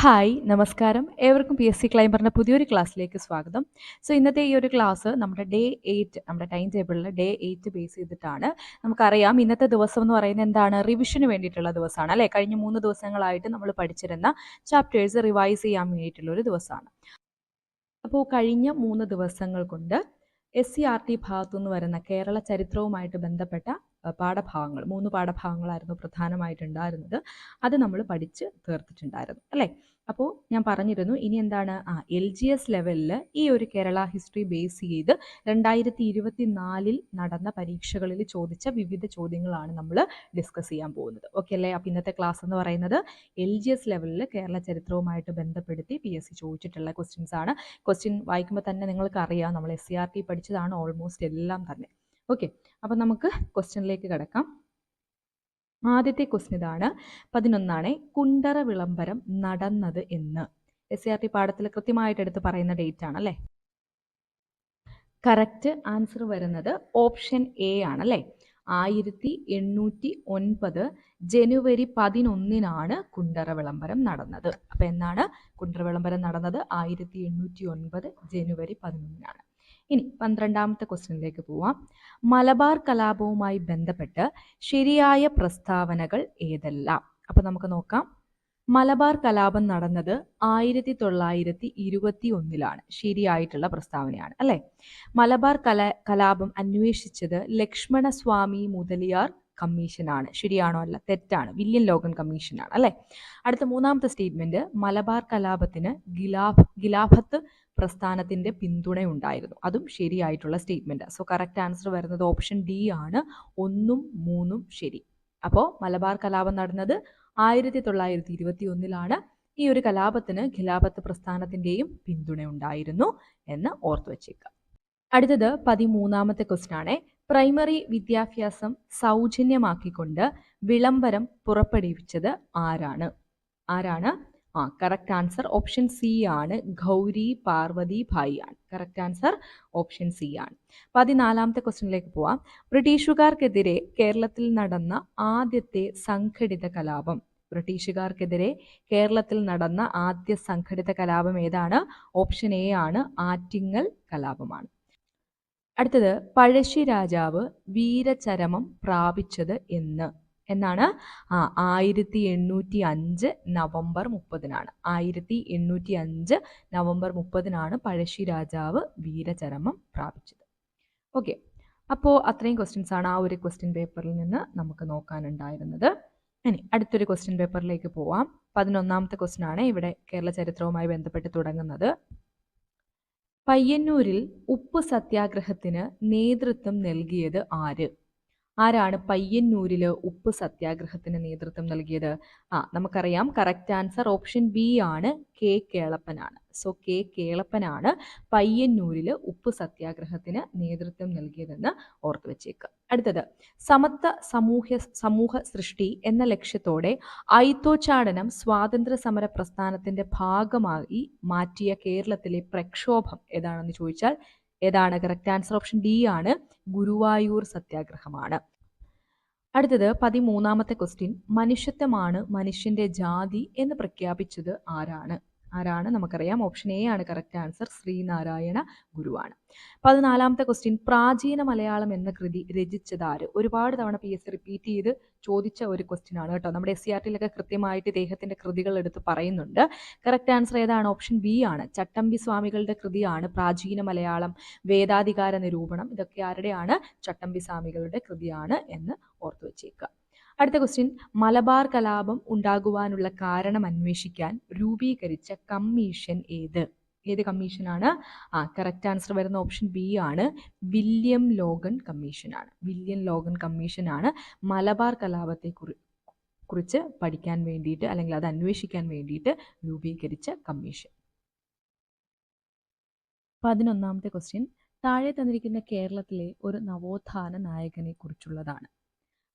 Hi നമസ്കാരം. ഏവർക്കും P S C ക്ലൈംബറിന്റെ പുതിയൊരു ക്ലാസ്സിലേക്ക് സ്വാഗതം. സോ ഇന്നത്തെ ഈ ഒരു ക്ലാസ് നമ്മുടെ ഡേ എയ്റ്റ് നമ്മുടെ ടൈം ടേബിളിൽ ഡേ എയ്റ്റ് ബേസ് ചെയ്തിട്ടാണ്. നമുക്കറിയാം ഇന്നത്തെ ദിവസം എന്ന് പറയുന്നത് എന്താണ്? റിവിഷന് വേണ്ടിയിട്ടുള്ള ദിവസമാണ് അല്ലേ? കഴിഞ്ഞ മൂന്ന് ദിവസങ്ങളായിട്ട് നമ്മൾ പഠിച്ചിരുന്ന ചാപ്റ്റേഴ്സ് റിവൈസ് ചെയ്യാൻ വേണ്ടിയിട്ടുള്ള ഒരു ദിവസമാണ്. അപ്പോൾ കഴിഞ്ഞ മൂന്ന് ദിവസങ്ങൾ കൊണ്ട് എസ് സി ആർ ടി ഭാഗത്തുനിന്ന് വരുന്ന കേരള ചരിത്രവുമായിട്ട് ബന്ധപ്പെട്ട പാഠഭാഗങ്ങൾ മൂന്ന് പാഠഭാഗങ്ങളായിരുന്നു പ്രധാനമായിട്ടുണ്ടായിരുന്നത്. അത് നമ്മൾ പഠിച്ച് തീർത്തിട്ടുണ്ടായിരുന്നു അല്ലേ? അപ്പോൾ ഞാൻ പറഞ്ഞിരുന്നു ഇനി എന്താണ്? ആ എൽ ജി എസ് ലെവലിൽ ഈ ഒരു കേരള ഹിസ്റ്ററി ബേസ് ചെയ്ത് രണ്ടായിരത്തി ഇരുപത്തി നാലിൽ നടന്ന പരീക്ഷകളിൽ ചോദിച്ച വിവിധ ചോദ്യങ്ങളാണ് നമ്മൾ ഡിസ്കസ് ചെയ്യാൻ പോകുന്നത്. ഓക്കെ അല്ലേ? അപ്പം ഇന്നത്തെ ക്ലാസ് എന്ന് പറയുന്നത് എൽ ജി എസ് ലെവലിൽ കേരള ചരിത്രവുമായിട്ട് ബന്ധപ്പെടുത്തി പി എസ് സി ചോദിച്ചിട്ടുള്ള ക്വസ്റ്റ്യൻസ് ആണ്. ക്വസ്റ്റ്യൻ വായിക്കുമ്പോൾ തന്നെ നിങ്ങൾക്ക് അറിയാം നമ്മൾ എസ് സി ആർ ടി പഠിച്ചതാണ് ഓൾമോസ്റ്റ് എല്ലാം തന്നെ. ഓക്കെ അപ്പോൾ നമുക്ക് ക്വസ്റ്റ്യനിലേക്ക് കിടക്കാം. ആദ്യത്തെ ക്വസ്റ്റ്യൻ ഇതാണ്. പതിനൊന്നാണ്. കുണ്ടറ വിളംബരം നടന്നത് എന്ന്. എസ് സി ആർ ടി പാഠത്തിൽ കൃത്യമായിട്ട് എടുത്ത് പറയുന്ന ഡേറ്റ് ആണ് അല്ലേ? കറക്റ്റ് ആൻസർ വരുന്നത് ഓപ്ഷൻ എ ആണ് അല്ലേ? ആയിരത്തി എണ്ണൂറ്റി ഒൻപത് ജനുവരി പതിനൊന്നിനാണ് കുണ്ടറ വിളംബരം നടന്നത്. അപ്പം എന്നാണ് കുണ്ടറ വിളംബരം നടന്നത്? ആയിരത്തി എണ്ണൂറ്റി ഒൻപത് ജനുവരി പതിനൊന്നിനാണ്. ഇനി പന്ത്രണ്ടാമത്തെ ക്വസ്റ്റ്യനിലേക്ക് പോവാം. മലബാർ കലാപവുമായി ബന്ധപ്പെട്ട് ശരിയായ പ്രസ്താവനകൾ ഏതെല്ലാം? അപ്പോൾ നമുക്ക് നോക്കാം. മലബാർ കലാപം നടന്നത് ആയിരത്തി തൊള്ളായിരത്തി ഇരുപത്തി ഒന്നിലാണ് ശരിയായിട്ടുള്ള പ്രസ്താവനയാണ് അല്ലെ? മലബാർ കല കലാപം അന്വേഷിച്ചത് ലക്ഷ്മണസ്വാമി മുതലിയാർ കമ്മീഷനാണ്. ശരിയാണോ അല്ല? തെറ്റാണ്. വില്യം ലോഗൻ കമ്മീഷനാണ് അല്ലെ? അടുത്ത മൂന്നാമത്തെ സ്റ്റേറ്റ്മെന്റ് മലബാർ കലാപത്തിന് ഗിലാഫ് ഗിലാഫത്ത് പ്രസ്ഥാനത്തിന്റെ പിന്തുണയുണ്ടായിരുന്നു അതും ശരിയായിട്ടുള്ള സ്റ്റേറ്റ്മെന്റ് സോ കറക്റ്റ് ആൻസർ വരുന്നത് ഓപ്ഷൻ ഡി ആണ്. ഒന്നും മൂന്നും ശരി. അപ്പോൾ മലബാർ കലാപം നടന്നത് ആയിരത്തി തൊള്ളായിരത്തി ഇരുപത്തി ഒന്നിലാണ് ഈ ഒരു കലാപത്തിന് ഖിലാഫത്ത് പ്രസ്ഥാനത്തിന്റെയും പിന്തുണയുണ്ടായിരുന്നു എന്ന് ഓർത്തു വച്ചേക്കുക അടുത്തത് പതിമൂന്നാമത്തെ ക്വസ്റ്റൻ ആണ്. പ്രൈമറി വിദ്യാഭ്യാസം സൗജന്യമാക്കിക്കൊണ്ട് വിളംബരം പുറപ്പെടുവിച്ചത് ആരാണ്? ആരാണ്? ആ കറക്റ്റ് ആൻസർ ഓപ്ഷൻ സി ആണ്. ഗൗരി പാർവതി ഭായി ആണ്. കറക്റ്റ് ആൻസർ ഓപ്ഷൻ സി ആണ്. പതിനാലാമത്തെ ക്വസ്റ്റ്യനിലേക്ക് പോവാം. ബ്രിട്ടീഷുകാർക്കെതിരെ കേരളത്തിൽ നടന്ന ആദ്യത്തെ സംഘടിത കലാപം. ബ്രിട്ടീഷുകാർക്കെതിരെ കേരളത്തിൽ നടന്ന ആദ്യ സംഘടിത കലാപം ഏതാണ്? ഓപ്ഷൻ എ ആണ്. ആറ്റിങ്ങൽ കലാപമാണ്. അടുത്തത് പഴശ്ശി രാജാവ് വീരചരമം പ്രാപിച്ചത് എന്ന്. എന്നാണ്. ആയിരത്തി എണ്ണൂറ്റി അഞ്ച് നവംബർ മുപ്പതിനാണ്. ആയിരത്തി എണ്ണൂറ്റി അഞ്ച് നവംബർ മുപ്പതിനാണ് പഴശ്ശി രാജാവ് വീരചരമം പ്രാപിച്ചത്. ഓക്കെ. അപ്പോൾ അത്രയും ക്വസ്റ്റ്യൻസ് ആണ് ആ ഒരു ക്വസ്റ്റ്യൻ പേപ്പറിൽ നിന്ന് നമുക്ക് നോക്കാനുണ്ടായിരുന്നത്. ഇനി അടുത്തൊരു ക്വസ്റ്റ്യൻ പേപ്പറിലേക്ക് പോവാം. പതിനൊന്നാമത്തെ ക്വസ്റ്റ്യൻ ആണ് ഇവിടെ കേരള ചരിത്രവുമായി ബന്ധപ്പെട്ട് തുടങ്ങുന്നത്. പയ്യന്നൂരിൽ ഉപ്പ് സത്യാഗ്രഹത്തിന് നേതൃത്വം നൽകിയത് ആര്? ആരാണ് പയ്യന്നൂരിൽ ഉപ്പ് സത്യാഗ്രഹത്തിന് നേതൃത്വം നൽകിയത്? ആ നമുക്കറിയാം. കറക്റ്റ് ആൻസർ ഓപ്ഷൻ ബി ആണ്. കെ കേളപ്പനാണ്. സോ കെ കേളപ്പനാണ് പയ്യന്നൂരിൽ ഉപ്പ് സത്യാഗ്രഹത്തിന് നേതൃത്വം നൽകിയതെന്ന് ഓർത്തു വെച്ചേക്കുക അടുത്തത്. സമത്വ സമൂഹ സമൂഹ സൃഷ്ടി എന്ന ലക്ഷ്യത്തോടെ ഐത്തോച്ചാടനം സ്വാതന്ത്ര്യ സമര പ്രസ്ഥാനത്തിന്റെ ഭാഗമായി മാറ്റിയ കേരളത്തിലെ പ്രക്ഷോഭം ഏതാണെന്ന് ചോദിച്ചാൽ ഏതാണ്? കറക്റ്റ് ആൻസർ ഓപ്ഷൻ ഡി ആണ്. ഗുരുവായൂർ സത്യാഗ്രഹമാണ്. അടുത്തത് പതിമൂന്നാമത്തെ ക്വസ്റ്റ്യൻ മനുഷ്യത്വമാണ് മനുഷ്യന്റെ ജാതി എന്ന് പ്രഖ്യാപിച്ചത് ആരാണ്? ആരാണ് നമുക്കറിയാം. ഓപ്ഷൻ എ ആണ് കറക്റ്റ് ആൻസർ ശ്രീനാരായണ ഗുരുവാണ്. പതിനാലാമത്തെ ക്വസ്റ്റ്യൻ പ്രാചീന മലയാളം എന്ന കൃതി രചിച്ചത് ആര് ഒരുപാട് തവണ പി എസ് സി റിപ്പീറ്റ് ചെയ്ത് ചോദിച്ച ഒരു ക്വസ്റ്റ്യൻ ആണ് കേട്ടോ. നമ്മുടെ എസ് സി ആർ ടിയിലൊക്കെ കൃത്യമായിട്ട് ഇദ്ദേഹത്തിന്റെ കൃതികൾ എടുത്ത് പറയുന്നുണ്ട്. കറക്റ്റ് ആൻസർ ഏതാണ്? ഓപ്ഷൻ ബി ആണ്. ചട്ടമ്പി സ്വാമികളുടെ കൃതിയാണ് പ്രാചീന മലയാളം. വേദാധികാര നിരൂപണം. ഇതൊക്കെ ആരുടെയാണ്? ചട്ടമ്പി സ്വാമികളുടെ കൃതിയാണ് എന്ന് ഓർത്തു വെച്ചേക്കുക അടുത്ത ക്വസ്റ്റ്യൻ മലബാർ കലാപം ഉണ്ടാകുവാനുള്ള കാരണം അന്വേഷിക്കാൻ രൂപീകരിച്ച കമ്മീഷൻ ഏത്? ഏത് കമ്മീഷനാണ് ആ കറക്റ്റ് ആൻസർ വരുന്ന ഓപ്ഷൻ ബി ആണ്. വില്യം ലോഗൻ കമ്മീഷനാണ് വില്യം ലോഗൻ കമ്മീഷനാണ് മലബാർ കലാപത്തെ കുറി കുറിച്ച് പഠിക്കാൻ വേണ്ടിയിട്ട് അല്ലെങ്കിൽ അത് അന്വേഷിക്കാൻ വേണ്ടിയിട്ട് രൂപീകരിച്ച കമ്മീഷൻ. പതിനൊന്നാമത്തെ ക്വസ്റ്റ്യൻ താഴെ തന്നിരിക്കുന്ന കേരളത്തിലെ ഒരു നവോത്ഥാന നായകനെ കുറിച്ചുള്ളതാണ്.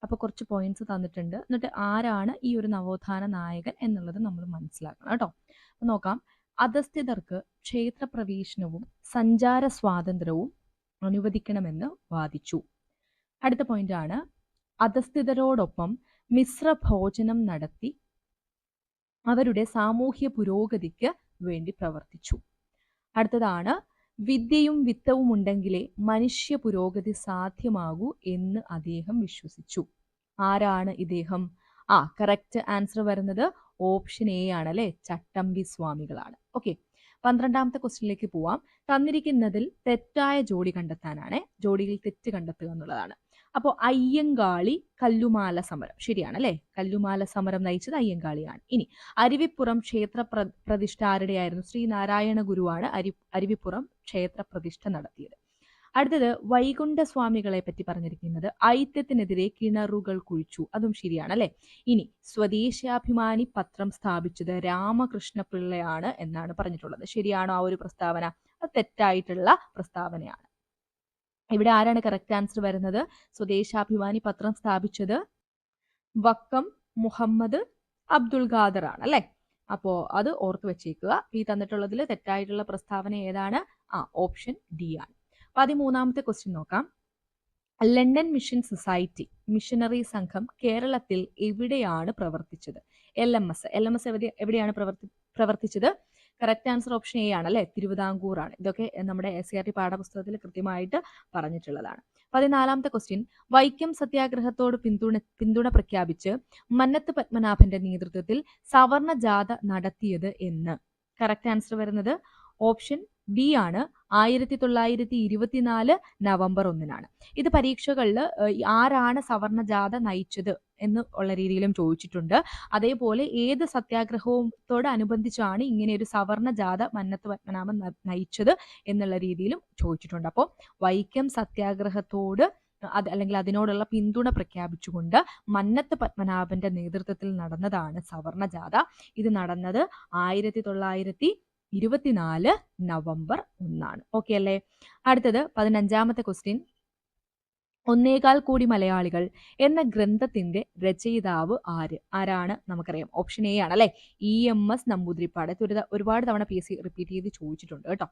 അപ്പോൾ കുറച്ച് പോയിന്റ്സ് തന്നിട്ടുണ്ട്. എന്നിട്ട് ആരാണ് ഈ ഒരു നവോത്ഥാന നായകൻ എന്നുള്ളത് നമ്മൾ മനസ്സിലാക്കണം കേട്ടോ. അപ്പോൾ നോക്കാം. അധസ്ഥിതർക്ക് ക്ഷേത്രപ്രവേശനവും സഞ്ചാര സ്വാതന്ത്ര്യവും അനുവദിക്കണമെന്ന് വാദിച്ചു. അടുത്ത പോയിന്റ് ആണ്. അധസ്ഥിതരോടൊപ്പം മിശ്ര ഭോജനം നടത്തി അവരുടെ സാമൂഹ്യ പുരോഗതിക്ക് വേണ്ടി പ്രവർത്തിച്ചു. അടുത്തതാണ് വിദ്യയും വിത്തവും ഉണ്ടെങ്കിലേ മനുഷ്യ പുരോഗതി സാധ്യമാകൂ എന്ന് അദ്ദേഹം വിശ്വസിച്ചു. ആരാണ് ഇദ്ദേഹം? ആ കറക്റ്റ് ആൻസർ വരുന്നത് ഓപ്ഷൻ എ ആണ് അല്ലെ ചട്ടമ്പി സ്വാമികളാണ്. ഓക്കെ പന്ത്രണ്ടാമത്തെ ക്വസ്റ്റ്യനിലേക്ക് പോവാം. തന്നിരിക്കുന്നതിൽ തെറ്റായ ജോഡി കണ്ടെത്താനാണ്. ജോഡിയിൽ തെറ്റ് കണ്ടെത്തുക എന്നുള്ളതാണ്. അപ്പോൾ അയ്യങ്കാളി കല്ലുമാല സമരം. ശരിയാണ് അല്ലേ കല്ലുമാല സമരം നയിച്ചത് അയ്യങ്കാളിയാണ്. ഇനി അരുവിപ്പുറം ക്ഷേത്ര പ്ര പ്രതിഷ്ഠ ആരുടെയായിരുന്നു ശ്രീനാരായണ ഗുരുവാണ് അരി അരുവിപ്പുറം ക്ഷേത്ര പ്രതിഷ്ഠ നടത്തിയത്. അടുത്തത് വൈകുണ്ഠ സ്വാമികളെ പറ്റി പറഞ്ഞിരിക്കുന്നത് ഐത്യത്തിനെതിരെ കിണറുകൾ കുഴിച്ചു. അതും ശരിയാണ് അല്ലെ ഇനി സ്വദേശാഭിമാനി പത്രം സ്ഥാപിച്ചത് രാമകൃഷ്ണ പിള്ളയാണ് എന്നാണ് പറഞ്ഞിട്ടുള്ളത്. ശരിയാണോ ആ ഒരു പ്രസ്താവന? അത് തെറ്റായിട്ടുള്ള പ്രസ്താവനയാണ്. ഇവിടെ ആരാണ് കറക്റ്റ് ആൻസർ വരുന്നത്? സ്വദേശാഭിമാനി പത്രം സ്ഥാപിച്ചത് വക്കം മുഹമ്മദ് അബ്ദുൾ ഖാദർ ആണ് അല്ലെ? അപ്പോ അത് ഓർത്ത് വെച്ചേക്കുക. ഈ തന്നിട്ടുള്ളതിൽ തെറ്റായിട്ടുള്ള പ്രസ്താവന ഏതാണ്? ആ ഓപ്ഷൻ ഡി ആണ്. പതിമൂന്നാമത്തെ ക്വസ്റ്റ്യൻ നോക്കാം. ലണ്ടൻ മിഷൻ സൊസൈറ്റി മിഷനറി സംഘം കേരളത്തിൽ എവിടെയാണ് പ്രവർത്തിച്ചത്? L M S L M S എവിടെയാണ് പ്രവർത്തി പ്രവർത്തിച്ചത്? കറക്റ്റ് ആൻസർ ഓപ്ഷൻ എ ആണ് അല്ലെ? തിരുവിതാംകൂർ ആണ് ഇതൊക്കെ നമ്മുടെ എസ് സി ആർ ടി പാഠപുസ്തകത്തിൽ കൃത്യമായിട്ട് പറഞ്ഞിട്ടുള്ളതാണ്. പതിനാലാമത്തെ ക്വസ്റ്റ്യൻ വൈക്കം സത്യാഗ്രഹത്തോട് പിന്തുണ പിന്തുണ പ്രഖ്യാപിച്ച് മന്നത്ത് പത്മനാഭന്റെ നേതൃത്വത്തിൽ സവർണ ജാഥ നടത്തിയത് എന്ന്. കറക്റ്റ് ആൻസർ വരുന്നത് ഓപ്ഷൻ ബി ആണ്. ആയിരത്തി തൊള്ളായിരത്തി ഇരുപത്തിനാല് നവംബർ ഒന്നിനാണ്. ഇത് പരീക്ഷകളിൽ ആരാണ് സവർണ ജാഥ നയിച്ചത് എന്ന് ഉള്ള രീതിയിലും ചോദിച്ചിട്ടുണ്ട്. അതേപോലെ ഏത് സത്യാഗ്രഹത്തോട് അനുബന്ധിച്ചാണ് ഇങ്ങനെ ഒരു സവർണ ജാഥ മന്നത്ത് പത്മനാഭൻ നയിച്ചത് എന്നുള്ള രീതിയിലും ചോദിച്ചിട്ടുണ്ട്. അപ്പോൾ വൈക്കം സത്യാഗ്രഹത്തോട് അത് അല്ലെങ്കിൽ അതിനോടുള്ള പിന്തുണ പ്രഖ്യാപിച്ചുകൊണ്ട് മന്നത്ത് പത്മനാഭന്റെ നേതൃത്വത്തിൽ നടന്നതാണ് സവർണ ജാഥ. ഇത് നടന്നത് ആയിരത്തി തൊള്ളായിരത്തി ഇരുപത്തിനാല് നവംബർ ഒന്നാണ്. ഓക്കെ അല്ലേ? അടുത്തത് പതിനഞ്ചാമത്തെ ക്വസ്റ്റ്യൻ ഒന്നേകാൽ കോടി മലയാളികൾ എന്ന ഗ്രന്ഥത്തിന്റെ രചയിതാവ് ആര്? ആരാണ്? നമുക്കറിയാം. ഓപ്ഷൻ എ ആണ് അല്ലെ ഇ എം എസ് നമ്പൂതിരിപ്പാട് ഒരുപാട് തവണ പി എസ് സി റിപ്പീറ്റ് ചെയ്ത് ചോദിച്ചിട്ടുണ്ട് കേട്ടോ.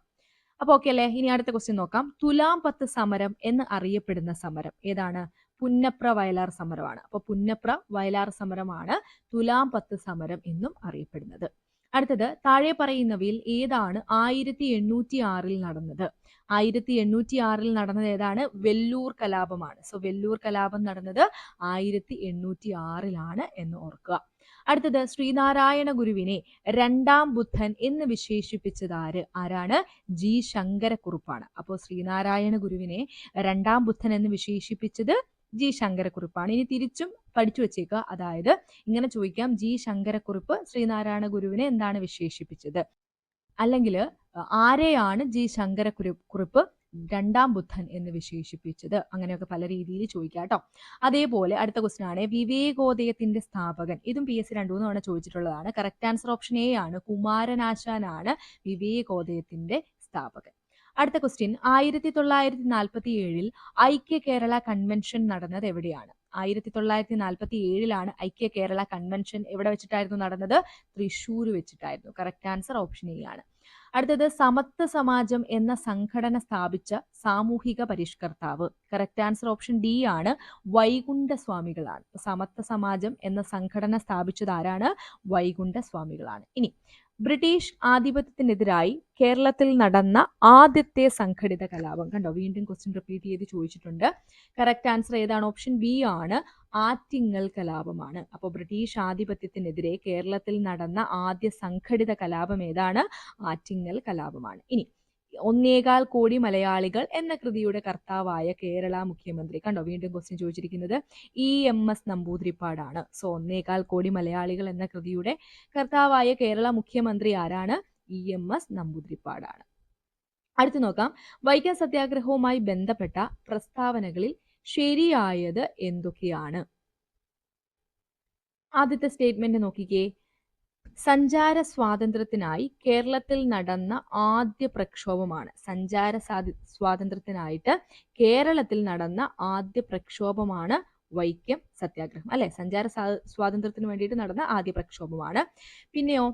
അപ്പൊ ഓക്കെ അല്ലേ? ഇനി അടുത്ത ക്വസ്റ്റ്യൻ നോക്കാം. തുലാം പത്ത് സമരം എന്ന് അറിയപ്പെടുന്ന സമരം ഏതാണ്? പുന്നപ്ര വയലാർ സമരമാണ്. അപ്പൊ പുന്നപ്ര വയലാർ സമരമാണ് തുലാം പത്ത് സമരം എന്നും അറിയപ്പെടുന്നത്. അടുത്തത് താഴെ പറയുന്നവയിൽ ഏതാണ് ആയിരത്തി എണ്ണൂറ്റി ആറിൽ നടന്നത്? ആയിരത്തി എണ്ണൂറ്റി ആറിൽ നടന്നത് ഏതാണ്? വെല്ലൂർ കലാപമാണ്. സോ വെല്ലൂർ കലാപം നടന്നത് ആയിരത്തി എണ്ണൂറ്റി ആറിലാണ് എന്ന് ഓർക്കുക. അടുത്തത് ശ്രീനാരായണ ഗുരുവിനെ രണ്ടാം ബുദ്ധൻ എന്ന് വിശേഷിപ്പിച്ചത് ആര്? ആരാണ്? ജി. ശങ്കരക്കുറുപ്പാണ്. അപ്പോൾ ശ്രീനാരായണ ഗുരുവിനെ രണ്ടാം ബുദ്ധൻ എന്ന് വിശേഷിപ്പിച്ചത് ജി ശങ്കരക്കുറിപ്പാണ്. ഇനി തിരിച്ചും പഠിച്ചു വെച്ചേക്കുക. അതായത് ഇങ്ങനെ ചോദിക്കാം ജി ശങ്കരക്കുറിപ്പ് ശ്രീനാരായണ ഗുരുവിനെ എന്താണ് വിശേഷിപ്പിച്ചത്? അല്ലെങ്കിൽ ആരെയാണ് ജി ശങ്കരക്കുറി കുറിപ്പ് രണ്ടാം ബുദ്ധൻ എന്ന് വിശേഷിപ്പിച്ചത്? അങ്ങനെയൊക്കെ പല രീതിയിൽ ചോദിക്കാം കേട്ടോ. അതേപോലെ അടുത്ത ക്വസ്റ്റൻ ആണ് വിവേകോദയത്തിന്റെ സ്ഥാപകൻ. ഇതും പി എസ് സി രണ്ടു മൂന്ന് തവണ ചോദിച്ചിട്ടുള്ളതാണ്. കറക്റ്റ് ആൻസർ ഓപ്ഷൻ എ ആണ് കുമാരനാശാനാണ് വിവേകോദയത്തിന്റെ സ്ഥാപകൻ. അടുത്ത ക്വസ്റ്റ്യൻ ആയിരത്തി തൊള്ളായിരത്തി നാൽപ്പത്തി ഏഴിൽ ഐക്യ കേരള കൺവെൻഷൻ നടന്നത് എവിടെയാണ്? ആയിരത്തി തൊള്ളായിരത്തി നാൽപ്പത്തി ഏഴിലാണ് ഐക്യ കേരള കൺവെൻഷൻ എവിടെ വെച്ചിട്ടായിരുന്നു നടന്നത്? തൃശ്ശൂർ വെച്ചിട്ടായിരുന്നു. കറക്റ്റ് ആൻസർ ഓപ്ഷൻ എ ആണ്. അടുത്തത് സമത്വ സമാജം എന്ന സംഘടന സ്ഥാപിച്ച സാമൂഹിക പരിഷ്കർത്താവ്. കറക്റ്റ് ആൻസർ ഓപ്ഷൻ ഡി ആണ്. വൈകുണ്ഠ സ്വാമികളാണ് സമത്വ സമാജം എന്ന സംഘടന സ്ഥാപിച്ചത് ആരാണ്? വൈകുണ്ഠ സ്വാമികളാണ് ഇനി ബ്രിട്ടീഷ് ആധിപത്യത്തിനെതിരായി കേരളത്തിൽ നടന്ന ആദ്യത്തെ സംഘടിത കലാപം. കണ്ടോ? വീണ്ടും ക്വസ്റ്റ്യൻ റിപ്പീറ്റ് ചെയ്ത് ചോദിച്ചിട്ടുണ്ട്. കറക്റ്റ് ആൻസർ ഏതാണ്? ഓപ്ഷൻ ബി ആണ്. ആറ്റിങ്ങൽ കലാപമാണ്. അപ്പോൾ ബ്രിട്ടീഷ് ആധിപത്യത്തിനെതിരെ കേരളത്തിൽ നടന്ന ആദ്യ സംഘടിത കലാപം ഏതാണ്? ആറ്റിങ്ങൽ കലാപമാണ്. ഇനി ഒന്നേകാൽ കോടി മലയാളികൾ എന്ന കൃതിയുടെ കർത്താവായ കേരള മുഖ്യമന്ത്രി. കണ്ടോ വീണ്ടും ക്വസ്റ്റ്യൻ ചോദിച്ചിരിക്കുന്നത് ഇ എം എസ് നമ്പൂതിരിപ്പാടാണ്. സോ ഒന്നേകാൽ കോടി മലയാളികൾ എന്ന കൃതിയുടെ കർത്താവായ കേരള മുഖ്യമന്ത്രി ആരാണ്? ഇ എം എസ് നമ്പൂതിരിപ്പാടാണ്. അടുത്ത് നോക്കാം. വൈക്കം സത്യാഗ്രഹവുമായി ബന്ധപ്പെട്ട പ്രസ്താവനകളിൽ ശരിയായത് എന്തൊക്കെയാണ്? ആദ്യത്തെ സ്റ്റേറ്റ്മെന്റ് നോക്കിക്കേ. സഞ്ചാര സ്വാതന്ത്ര്യത്തിനായി കേരളത്തിൽ നടന്ന ആദ്യ പ്രക്ഷോഭമാണ്. സഞ്ചാര സ്വാതന്ത്ര്യത്തിനായിട്ട് കേരളത്തിൽ നടന്ന ആദ്യ പ്രക്ഷോഭമാണ് വൈക്കം സത്യാഗ്രഹം. അല്ലെ? സഞ്ചാര സ്വാതന്ത്ര്യത്തിന് വേണ്ടിയിട്ട് നടന്ന ആദ്യ പ്രക്ഷോഭമാണ്. പിന്നെയോ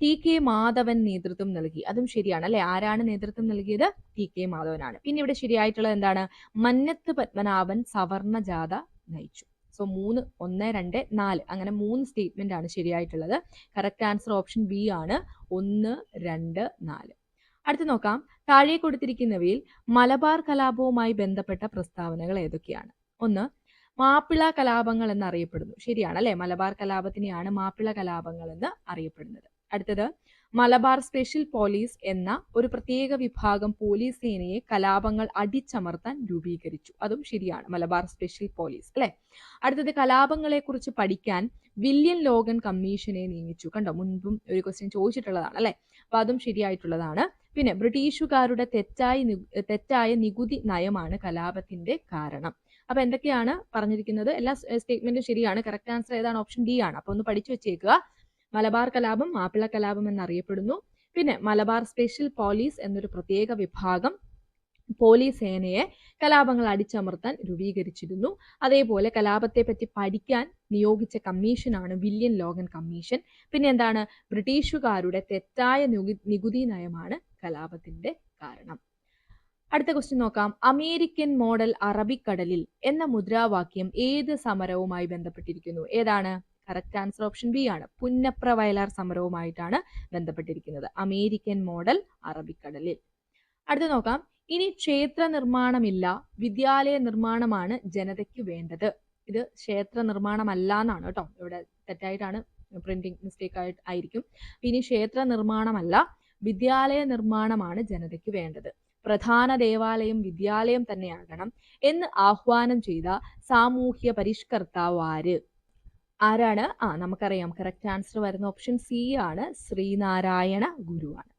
ടി കെ മാധവൻ നേതൃത്വം നൽകി. അതും ശരിയാണ് അല്ലെ? ആരാണ് നേതൃത്വം നൽകിയത്? ടി കെ മാധവനാണ്. പിന്നെ ഇവിടെ ശരിയായിട്ടുള്ളത് എന്താണ്? മന്നത്ത് പത്മനാഭൻ സവർണ ജാഥ നയിച്ചു. സോ മൂന്ന് ഒന്ന് രണ്ട് നാല്. അങ്ങനെ മൂന്ന് സ്റ്റേറ്റ്മെന്റ് ആണ് ശരിയായിട്ടുള്ളത്. കറക്റ്റ് ആൻസർ ഓപ്ഷൻ ബി ആണ്. ഒന്ന് രണ്ട് നാല്. അടുത്ത് നോക്കാം. താഴെ കൊടുത്തിരിക്കുന്നവയിൽ മലബാർ കലാപവുമായി ബന്ധപ്പെട്ട പ്രസ്താവനകൾ ഏതൊക്കെയാണ്? ഒന്ന് മാപ്പിള കലാപങ്ങൾ എന്ന് അറിയപ്പെടുന്നു ശരിയാണ് അല്ലെ? മലബാർ കലാപത്തിനെയാണ് മാപ്പിള കലാപങ്ങൾ എന്ന് അറിയപ്പെടുന്നത്. അടുത്തത് മലബാർ സ്പെഷ്യൽ പോലീസ് എന്ന ഒരു പ്രത്യേക വിഭാഗം പോലീസ് സേനയെ കലാപങ്ങൾ അടിച്ചമർത്താൻ രൂപീകരിച്ചു. അതും ശരിയാണ്. മലബാർ സ്പെഷ്യൽ പോലീസ് അല്ലെ? അടുത്തത് കലാപങ്ങളെ കുറിച്ച് പഠിക്കാൻ വില്യൻ ലോഗൻ കമ്മീഷനെ നിയമിച്ചു. കണ്ടോ? മുൻപും ഒരു ക്വസ്റ്റ്യൻ ചോദിച്ചിട്ടുള്ളതാണ് അല്ലെ? അപ്പൊ അതും ശരിയായിട്ടുള്ളതാണ്. പിന്നെ ബ്രിട്ടീഷുകാരുടെ തെറ്റായി തെറ്റായ നികുതി നയമാണ് കലാപത്തിന്റെ കാരണം. അപ്പൊ എന്തൊക്കെയാണ് പറഞ്ഞിരിക്കുന്നത്? എല്ലാ സ്റ്റേറ്റ്മെന്റും ശരിയാണ്. കറക്റ്റ് ആൻസർ ഏതാണ്? ഓപ്ഷൻ ഡി ആണ്. അപ്പൊ ഒന്ന് പഠിച്ചു വെച്ചേക്കുക. മലബാർ കലാപം മാപ്പിള കലാപം എന്നറിയപ്പെടുന്നു. പിന്നെ മലബാർ സ്പെഷ്യൽ പോലീസ് എന്നൊരു പ്രത്യേക വിഭാഗം പോലീസ് സേനയെ കലാപങ്ങൾ അടിച്ചമർത്താൻ രൂപീകരിച്ചിരുന്നു. അതേപോലെ കലാപത്തെ പറ്റി പഠിക്കാൻ നിയോഗിച്ച കമ്മീഷനാണ് വില്യൻ ലോഗൻ കമ്മീഷൻ. പിന്നെ എന്താണ്? ബ്രിട്ടീഷുകാരുടെ തെറ്റായ നികുതി നയമാണ് കലാപത്തിന്റെ കാരണം. അടുത്ത ക്വസ്റ്റ്യൻ നോക്കാം. അമേരിക്കൻ മോഡൽ അറബിക്കടലിൽ എന്ന മുദ്രാവാക്യം ഏത് സമരവുമായി ബന്ധപ്പെട്ടിരിക്കുന്നു? ഏതാണ്? കറക്റ്റ് ആൻസർ ഓപ്ഷൻ ബി ആണ്. പുന്നപ്ര വയലാർ സമരവുമായിട്ടാണ് ബന്ധപ്പെട്ടിരിക്കുന്നത്. അമേരിക്കൻ മോഡൽ അറബിക്കടലിൽ. അടുത്ത് നോക്കാം. ഇനി ക്ഷേത്ര നിർമ്മാണമില്ല. വിദ്യാലയ നിർമ്മാണമാണ് ജനതയ്ക്ക് വേണ്ടത്. ഇത് ക്ഷേത്ര നിർമ്മാണമല്ല എന്നാണ് കേട്ടോ. ഇവിടെ തെറ്റായിട്ടാണ് പ്രിന്റിംഗ് മിസ്റ്റേക്ക് ആയിട്ട് ആയിരിക്കും. ഇനി ക്ഷേത്ര നിർമ്മാണമല്ല. വിദ്യാലയ നിർമ്മാണമാണ് ജനതയ്ക്ക് വേണ്ടത്. പ്രധാന ദേവാലയം വിദ്യാലയം തന്നെയാകണം എന്ന് ആഹ്വാനം ചെയ്ത സാമൂഹ്യ പരിഷ്കർത്താവ് ആര്? ആരാണ്? ആ നമുക്കറിയാം. കറക്റ്റ് ആൻസർ വരുന്ന ഓപ്ഷൻ സി ആണ്. ശ്രീനാരായണ ഗുരുവാണ്.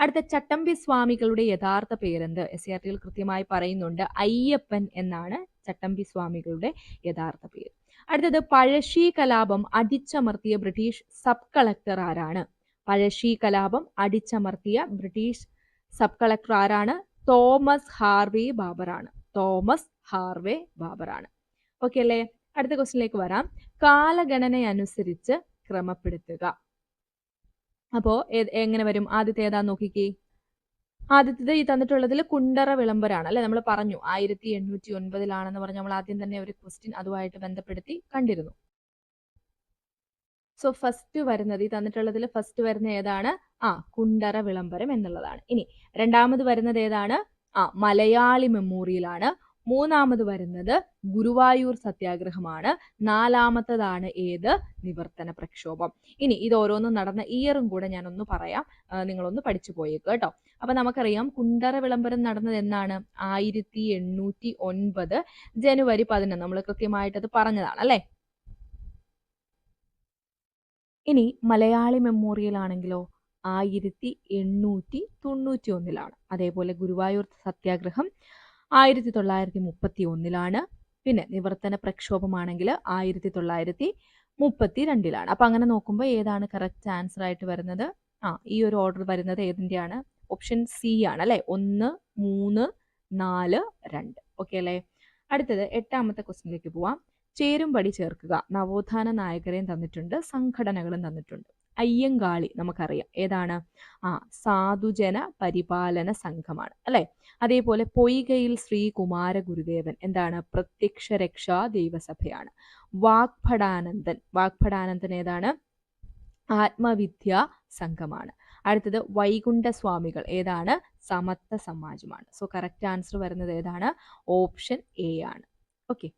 അടുത്ത ചട്ടമ്പി സ്വാമികളുടെ യഥാർത്ഥ പേരെന്ത്? എസ് സി ആർ ടിയിൽ കൃത്യമായി പറയുന്നുണ്ട്. അയ്യപ്പൻ എന്നാണ് ചട്ടമ്പി സ്വാമികളുടെ യഥാർത്ഥ പേര്. അടുത്തത് പഴശ്ശി കലാപം അടിച്ചമർത്തിയ ബ്രിട്ടീഷ് സബ് കളക്ടർ ആരാണ്? പഴശ്ശി കലാപം അടിച്ചമർത്തിയ ബ്രിട്ടീഷ് സബ് കളക്ടർ ആരാണ്? തോമസ് ഹാർവേ ബാബറാണ്. തോമസ് ഹാർവേ ബാബറാണ്. ഓക്കെ അല്ലേ? അടുത്ത ക്വസ്റ്റിനിലേക്ക് വരാം. കാലഗണന അനുസരിച്ച് ക്രമപ്പെടുത്തുക. അപ്പോ എങ്ങനെ വരും? ആദ്യത്തെ ഏതാ നോക്കിക്കേ. ആദ്യത്തേത് ഈ തന്നിട്ടുള്ളതിൽ കുണ്ടറ വിളംബരാണ്. അല്ലെ? നമ്മൾ പറഞ്ഞു ആയിരത്തി എണ്ണൂറ്റി ഒൻപതിലാണെന്ന് പറഞ്ഞ് നമ്മൾ ആദ്യം തന്നെ ഒരു ക്വസ്റ്റ്യൻ അതുമായിട്ട് ബന്ധപ്പെടുത്തി കണ്ടിരുന്നു. സോ ഫസ്റ്റ് വരുന്നത് ഈ തന്നിട്ടുള്ളതിൽ ഫസ്റ്റ് വരുന്ന ഏതാണ്? ആ കുണ്ടറ വിളംബരം എന്നുള്ളതാണ്. ഇനി രണ്ടാമത് വരുന്നത് ഏതാണ്? ആ മലയാളി മെമ്മോറിയൽ ആണ്. മൂന്നാമത് വരുന്നത് ഗുരുവായൂർ സത്യാഗ്രഹമാണ്. നാലാമത്തതാണ് ഏത്? നിവർത്തന പ്രക്ഷോഭം. ഇനി ഇത് ഓരോന്നും നടന്ന ഇയറും കൂടെ ഞാനൊന്ന് പറയാം. നിങ്ങളൊന്ന് പഠിച്ചു പോയേക്ക് കേട്ടോ. അപ്പൊ നമുക്കറിയാം കുണ്ടറ വിളംബരം നടന്നത് എന്നാണ്? ആയിരത്തി എണ്ണൂറ്റി ഒൻപത് ജനുവരി പതിനൊന്ന്. നമ്മൾ കൃത്യമായിട്ടത് പറഞ്ഞതാണ് അല്ലേ? ഇനി മലയാളി മെമ്മോറിയൽ ആണെങ്കിലോ? ആയിരത്തി എണ്ണൂറ്റി തൊണ്ണൂറ്റി ഒന്നിലാണ് അതേപോലെ ഗുരുവായൂർ സത്യാഗ്രഹം ആയിരത്തി തൊള്ളായിരത്തി മുപ്പത്തി ഒന്നിലാണ് പിന്നെ നിവർത്തന പ്രക്ഷോഭമാണെങ്കിൽ ആയിരത്തി തൊള്ളായിരത്തി മുപ്പത്തി രണ്ടിലാണ് അപ്പൊ അങ്ങനെ നോക്കുമ്പോൾ ഏതാണ് കറക്റ്റ് ആൻസർ ആയിട്ട് വരുന്നത്? ആ ഈ ഒരു ഓർഡർ വരുന്നത് ഏതിന്റെയാണ് ഓപ്ഷൻ സി ആണ് അല്ലേ? ഒന്ന് മൂന്ന് നാല് രണ്ട്. ഓക്കെ അല്ലേ? അടുത്തത് എട്ടാമത്തെ ക്വസ്റ്റിനിലേക്ക് പോവാം. ചേരുംപടി ചേർക്കുക. നവോത്ഥാന നായകരെയും തന്നിട്ടുണ്ട് സംഘടനകളും തന്നിട്ടുണ്ട്. അയ്യങ്കാളി നമുക്കറിയാം. ഏതാണ്? ആ സാധുജന പരിപാലന സംഘമാണ്. അല്ലെ? അതേപോലെ പൊയ്കയിൽ ശ്രീ കുമാര ഗുരുദേവൻ എന്താണ്? പ്രത്യക്ഷ രക്ഷാ ദൈവസഭയാണ്. വാഗ്ഭടാനന്ദൻ. വാഗ്ഭടാനന്ദൻ ഏതാണ്? ആത്മവിദ്യ സംഘമാണ്. അടുത്തത് വൈകുണ്ഠ സ്വാമികൾ ഏതാണ്? സമത്വ സമാജമാണ്. സോ കറക്റ്റ് ആൻസർ വരുന്നത് ഏതാണ്? ഓപ്ഷൻ എ ആണ്. ഓക്കെ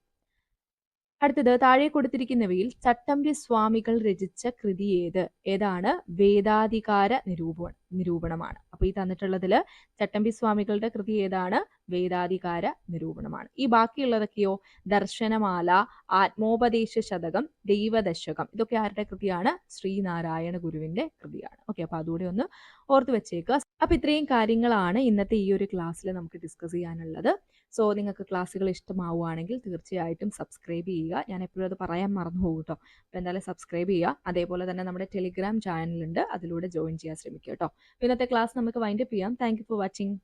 അടുത്തത് താഴെ കൊടുത്തിരിക്കുന്നവയിൽ ചട്ടമ്പി സ്വാമികൾ രചിച്ച കൃതി ഏത്? ഏതാണ്? വേദാധികാര നിരൂപ നിരൂപണമാണ്. അപ്പൊ ഈ തന്നിട്ടുള്ളതിൽ ചട്ടമ്പി സ്വാമികളുടെ കൃതി ഏതാണ്? വേദാധികാര നിരൂപണമാണ്. ഈ ബാക്കിയുള്ളതൊക്കെയോ ദർശനമാല ആത്മോപദേശ ശതകം ദൈവദശകം ഇതൊക്കെ ആരുടെ കൃതിയാണ്? ശ്രീനാരായണ ഗുരുവിന്റെ കൃതിയാണ്. ഓക്കെ അപ്പൊ അതുകൂടെ ഒന്ന് ഓർത്തു വെച്ചേക്കുക. അപ്പൊ ഇത്രയും കാര്യങ്ങളാണ് ഇന്നത്തെ ഈ ഒരു ക്ലാസ്സിൽ നമുക്ക് ഡിസ്കസ് ചെയ്യാനുള്ളത്. സോ നിങ്ങൾക്ക് ക്ലാസ്സുകൾ ഇഷ്ടമാവുകയാണെങ്കിൽ തീർച്ചയായിട്ടും സബ്സ്ക്രൈബ് ചെയ്യുക. ഞാൻ എപ്പോഴും അത് പറയാൻ മറന്നു പോകും കേട്ടോ. അപ്പോൾ എന്തായാലും സബ്സ്ക്രൈബ് ചെയ്യുക. അതേപോലെ തന്നെ നമ്മുടെ ടെലിഗ്രാം ചാനലുണ്ട്. അതിലൂടെ ജോയിൻ ചെയ്യാൻ ശ്രമിക്കുക കേട്ടോ. ഇന്നത്തെ ക്ലാസ് നമുക്ക് വൈൻഡപ്പ് ചെയ്യാം. Thank for watching